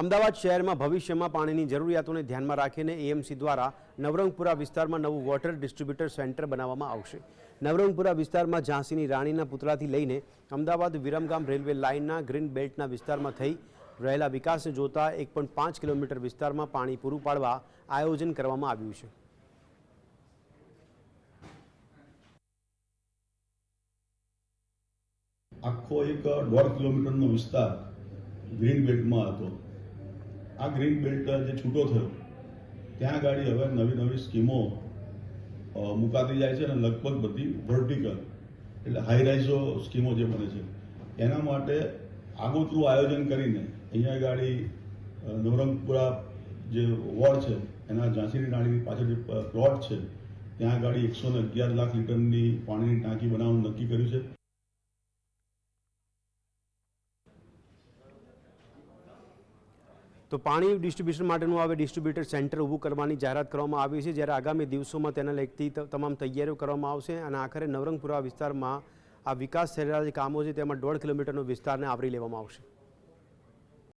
અમદાવાદ શહેરમાં ભવિષ્યમાં પાણીની જરૂરિયાતોને ધ્યાનમાં રાખીને એએમસી દ્વારા નવરંગપુરા વિસ્તારમાં નવું વોટર ડિસ્ટ્રીબ્યુટર સેન્ટર બનાવવામાં આવશે. નવરંગપુરા વિસ્તારમાં ઝાંસીની રાણીના પુતળાથી લઈને અમદાવાદ વિરમગામ રેલવે લાઇનના ગ્રીન બેલ્ટના વિસ્તારમાં થઈ રહેલા વિકાસને જોતા એક પાંચ કિલોમીટર વિસ્તારમાં પાણી પૂરું પાડવા આયોજન કરવામાં આવ્યું છે. આખો એક દોઢ કિલોમીટરનો વિસ્તાર ગ્રીન બેલ્ટમાં હતો. આ ગ્રીન બેલ્ટ જે છૂટો થયો, ત્યાં ગાડી હવે નવી નવી સ્કીમો મુકાતી જાય છે અને લગભગ બધી વર્ટિકલ એટલે હાઈ રાઇઝો સ્કીમો જે બને છે. એના માટે આગોતરું આયોજન કરીને અહીંયા ગાડી નવરંગપુરા જે વોર્ડ છે, એના ઝાંસીની નાળીની પાછળ જે પ્લોટ છે, ત્યાં ગાડી એકસો ને અગિયાર લાખ લીટરની પાણીની ટાંકી બનાવવાનું નક્કી કર્યું છે. તો પાણી ડિસ્ટ્રીબ્યુશન માટેનું હવે ડિસ્ટ્રીબ્યુટર સેન્ટર ઊભું કરવાની જાહેરાત કરવામાં આવી છે. જ્યારે આગામી દિવસોમાં તેના લગતી તમામ તૈયારીઓ કરવામાં આવશે અને આખરે નવરંગપુરા વિસ્તારમાં આ વિકાસ થયેલા જે કામો છે તેમાં દોઢ કિલોમીટરનો વિસ્તારને આવરી લેવામાં આવશે.